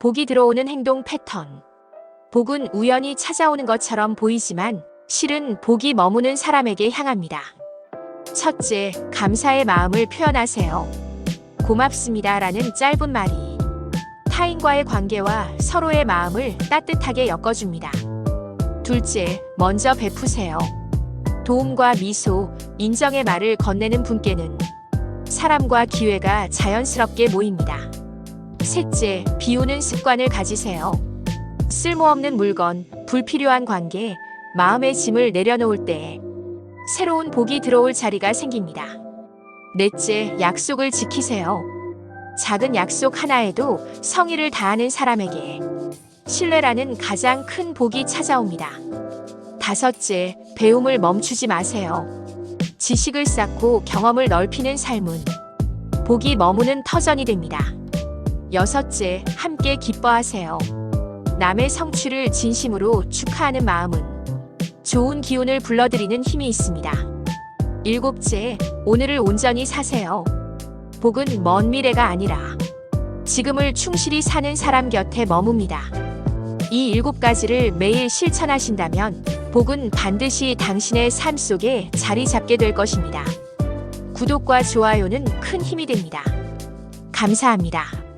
복이 들어오는 행동 패턴. 복은 우연히 찾아오는 것처럼 보이지만 실은 복이 머무는 사람에게 향합니다. 첫째, 감사의 마음을 표현하세요. 고맙습니다 라는 짧은 말이 타인과의 관계와 서로의 마음을 따뜻하게 엮어줍니다. 둘째, 먼저 베푸세요. 도움과 미소, 인정의 말을 건네는 분께는 사람과 기회가 자연스럽게 모입니다. 셋째, 비우는 습관을 가지세요. 쓸모없는 물건, 불필요한 관계, 마음의 짐을 내려놓을 때 새로운 복이 들어올 자리가 생깁니다. 넷째, 약속을 지키세요. 작은 약속 하나에도 성의를 다하는 사람에게 신뢰라는 가장 큰 복이 찾아옵니다. 다섯째, 배움을 멈추지 마세요. 지식을 쌓고 경험을 넓히는 삶은 복이 머무는 터전이 됩니다. 여섯째, 함께 기뻐하세요. 남의 성취를 진심으로 축하하는 마음은 좋은 기운을 불러들이는 힘이 있습니다. 일곱째, 오늘을 온전히 사세요. 복은 먼 미래가 아니라 지금을 충실히 사는 사람 곁에 머뭅니다. 이 일곱 가지를 매일 실천하신다면 복은 반드시 당신의 삶 속에 자리 잡게 될 것입니다. 구독과 좋아요는 큰 힘이 됩니다. 감사합니다.